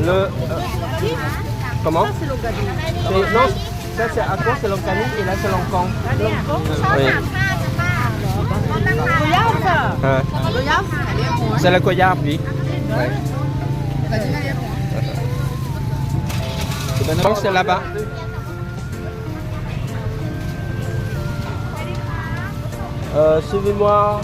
Le. Euh, comment? Ça, c'est. Non, ça, c'est à quoi? C'est et là, c'est l'encon. Oui. C'est le coyave, oui. Ouais. Donc, c'est là-bas. Euh, Suivez-moi.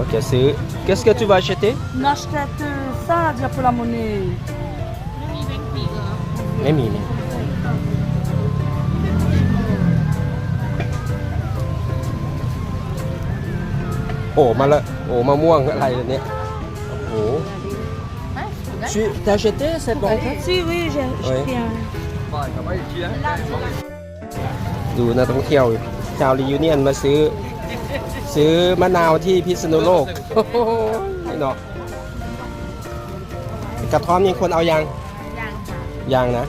Ok, c'est. Qu'est-ce que tu vas acheter N'achète ça, déjà pour la monnaie. ไม่มีนี่โอ้มาละโอ้มะม่วงอะไรเนี่ยโอ้โห Tu t'as acheté cette banquette Si, oui, j'ai Oui. acheté un. ดูนักท่องเที่ยวชาวรียูเนียนมาซื้อ ซื้อมะนาวที่พิษณุโลกโอ้โหนี่เนาะกระท้อมยังคนเอายังยังนะ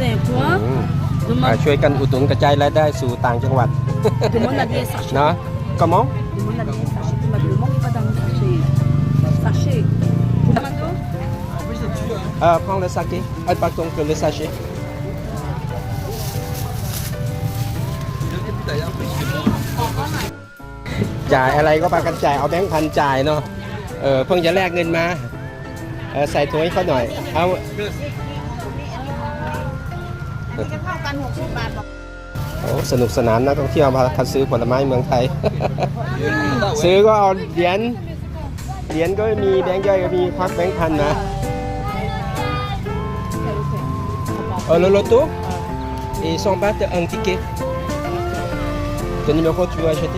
Des points. อืม Demande, อ่าช่วยกันอุดหนุนกระจายรายได้สู่ต่างจังหวัด demande à des sachets. เนาะก็มอง Demande à des sachets. Tu m'as dit, le manque pas dans le sachet. Sachet. Mando เออพองเลซาเกะไอ้ปากตรงคือเลซาเช จ่ายอะไรก็ปากันจ่ายเอาแบงค์พันจ่ายเนาะเออเพิ่งจะแลกเงินมาเออใส่ถุงให้เขาหน่อย เอาจะเท่ากัน60บาทบอกโอ้สนุกสนานนักท่องเที่ยวมาคัดซื้อผลไม้เมืองไทย ซื้อก็เอาเหรียญเหรียญก็มีแบงค์ย่อยก็มีควักแบงค์พันนะเออโลโลโต้ et 100 bahts un ticket quel numéro tu veux acheter Ah, ouais, dis, non, mais c'est ça. 100 milliers pas ouvert. ขอส้มตำหน่อยส้มต Ton numéro, tu veux acheter?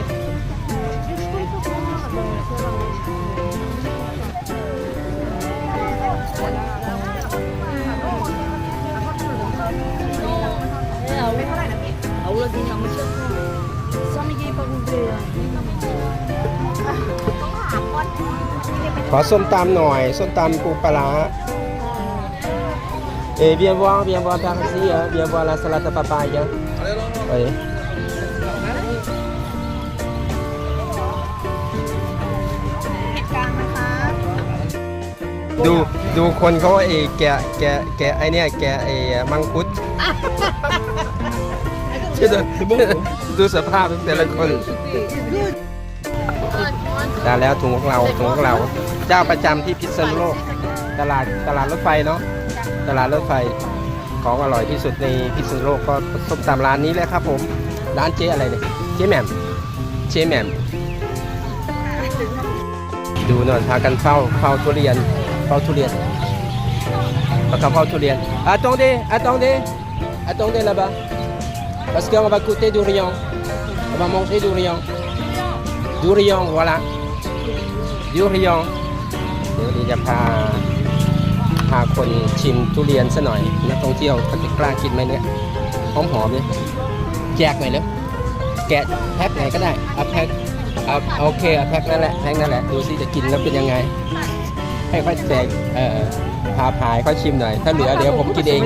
Et viens voir, viens voir par viens voir la. Salade à papaye. ดูดูคนเขาไอ้แกะแกะแกะไอเนี่ยแกะไอ้มังคุดดูดูสภาพแต่ละคนได้แล้วถุงของเราถุงของเรา เจ้าประจำที่พิษณุโลก ตลาดตลาดรถไฟเนาะตลาดรถไฟของอร่อยที่สุดในพิษณุโลกก็ส้มตำร้านนี้แหละครับผมร้านเจ๊อะไรเนี่ยเจ๊แหม่มเจ๊แหม่มดูหน่อยพากันเฝ้าเฝ้าทุเรียน เฝ้าทุเรียนพากันเฝ้าทุเรียน attendez attendez attendez là-bas parce qu'on va goûter du rion on va manger du rion du rion voilà du rion เดี๋ยวนี้จะพาพาคนชิมทุเรียนซะหน่อยนักท่องเที่ยวเขาจะกล้ากินไหมเนี่ยหอมหอมๆเลยแจกหน่อยแล้วแกะแพ็คไหนก็ได้เอาแพ็คเอาโอเคเอาแพ็คนั่นแหละแพ็คนั่นแหละดูสิจะกินแล้วเป็นยังไง ให้ค่อยแจกเออพาพายค่อยชิมหน่อย ถ้าเหลือเดี๋ยวผมกินเอง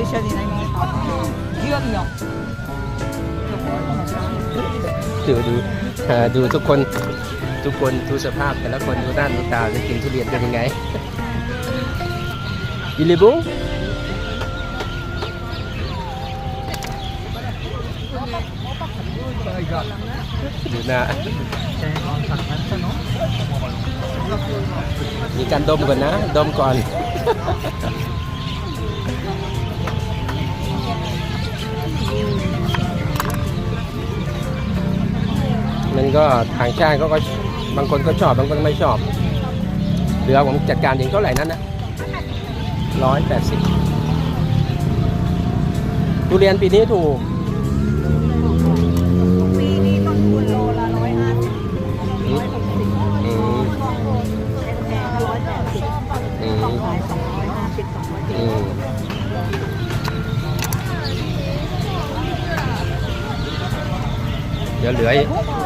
ดูดูเออดูทุกคนทุกคนดูสภาพแต่ละคนดูหน้าดูตาจะกินทุเรียนเป็นยังไง Il est bon ดูน้ามีการดมก่อนนะ ดมก่อน มันก็ทางชาติเขาก็บางคนก็ชอบ บางคนไม่ชอบเหลือผมจัดการเองเท่าไหร่นั้นนะร้อยแปดสิบทุเรียนปีนี้ถูก giữa lưới.